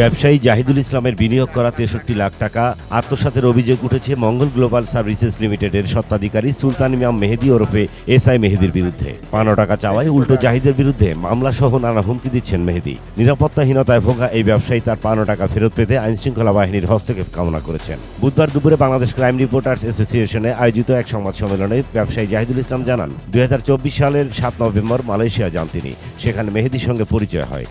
ব্যবসায়ী জাহিদুল ইসলামের বিনিয়োগ করা তেষট্টি লাখ টাকা। আত্মসাতের অভিযোগ উঠেছে মঙ্গল গ্লোবাল সার্ভিসেস লিমিটেডের স্বত্বাধিকারী সুলতান ইমাম মেহেদি ওরফে এস আই মেহেদির বিরুদ্ধে। পানো টাকা চাওয়ায় উল্টো জাহিদের বিরুদ্ধে মামলা সহ নানা হুমকি দিচ্ছেন মেহেদি। নিরাপত্তাহীনতায় ভোগা এই ব্যবসায়ী তার পানো টাকা ফেরত পেতে আইনশৃঙ্খলা বাহিনীর হস্তক্ষেপ কামনা করেছেন। বুধবার দুপুরে বাংলাদেশ ক্রাইম রিপোর্টার্স অ্যাসোসিয়েশনে আয়োজিত এক সংবাদ সম্মেলনে ব্যবসায়ী জাহিদুল ইসলাম জানান, দুই হাজার চব্বিশ সালের সাত নভেম্বর মালয়েশিয়া যান তিনি। সেখানে মেহেদির সঙ্গে পরিচয় হয়।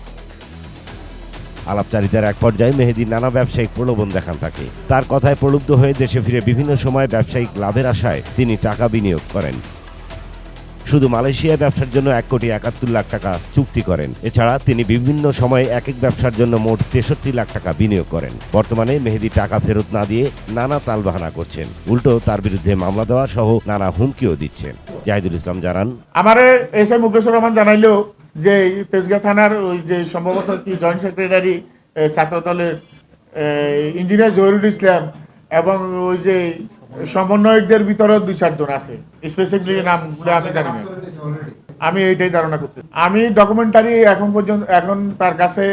আলাপচারিতার এক পর্যায়ে মেহেদি নানা ব্যবসায়িক প্রলোভন দেখান তাকে। তার কথায় প্রলুব্ধ হয়ে দেশে ফিরে বিভিন্ন সময় ব্যবসায়িক লাভের আশায় তিনি টাকা বিনিয়োগ করেন। শুধু মালয়েশিয়ায় ব্যবসার জন্য এক কোটি একাত্তর লাখ টাকা চুক্তি করেন। এছাড়া তিনি বিভিন্ন সময়ে এক এক ব্যবসার জন্য মোট তেষট্টি লাখ টাকা বিনিয়োগ করেন। বর্তমানে মেহেদি টাকা ফেরত না দিয়ে নানা তালবাহানা করছেন। উল্টো তার বিরুদ্ধে মামলা দেওয়া সহ নানা হুমকিও দিচ্ছেন। জাহিদুল ইসলাম জানান, আমারে এস আই মুকেশ্বর রহমান জানাইলো যে এই তেজগাঁ থানার ওই যে সম্ভবত কি জয়েন্ট সেক্রেটারি ছাত্র দলের ইঞ্জিনিয়ার জহিরুল ইসলাম এবং ওই যে সমন্বয়কদের ভিতরে দুই, চারজন আছে। স্পেসিফিকলি নামগুলো আমি জানি না। আমি এইটাই ধারণা করতে আমি ডকুমেন্টারি এখন পর্যন্ত, এখন তার কাছে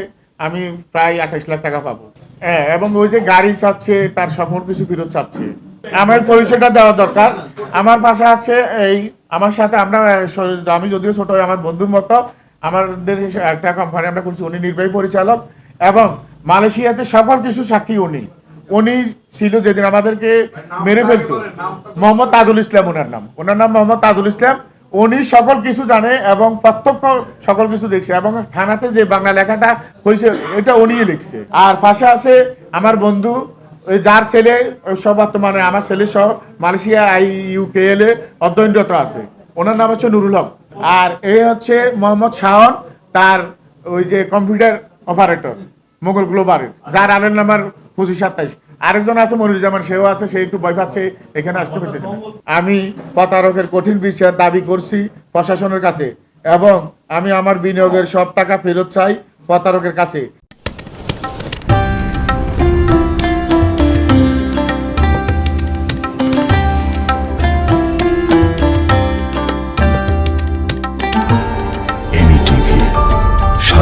আমি প্রায় আঠাশ লাখ টাকা পাবো। হ্যাঁ এবং ওই যে গাড়ি চাচ্ছে, তার সকল কিছু ফেরত চাচ্ছে। আমার পরিচয়টা দেওয়া দরকার। আমার পাশে আছে এই, আমার সাথে আমরা আমি যদিও ছোট আমার বন্ধুর মতো আমাদের একটা কোম্পানি আমরা করছি উনি নির্বাহী পরিচালক এবং মালয়েশিয়াতে সকল কিছু সাক্ষী উনি। উনি ছিল যেদিন আমাদেরকে মেরে ফেলতো। মোহাম্মদ তাজুল ইসলাম ওনার নাম। ওনার নাম মোহাম্মদ তাজুল ইসলাম। উনি সকল কিছু জানে এবং প্রত্যক্ষ সকল কিছু দেখছে এবং থানাতে যে বাংলা লেখাটা হয়েছে, এটা উনিই লিখছে। আর পাশে আছে আমার বন্ধু যার ছেলে সব বর্তমানে আমার ছেলে সহ মালয়েশিয়া আই ইউকেএল এ অধ্যয়নরত আছে। ওনার নাম হচ্ছে নুরুল হক। আর এ হচ্ছে মোহাম্মদ শাহন তার ওই যে কম্পিউটার অপারেটর মোগল গ্লোবারের যার আলের নাম্বার পঁচিশ সাতাইশ। আরেকজন আছে মনিরুজ্জামান, সেও আছে, সে একটু ভয় পাচ্ছে, এখানে আসতে পারতেছে না। আমি প্রতারকের কঠিন বিচার দাবি করছি প্রশাসনের কাছে, এবং আমি আমার বিনিয়োগের সব টাকা ফেরত চাই প্রতারকের কাছে।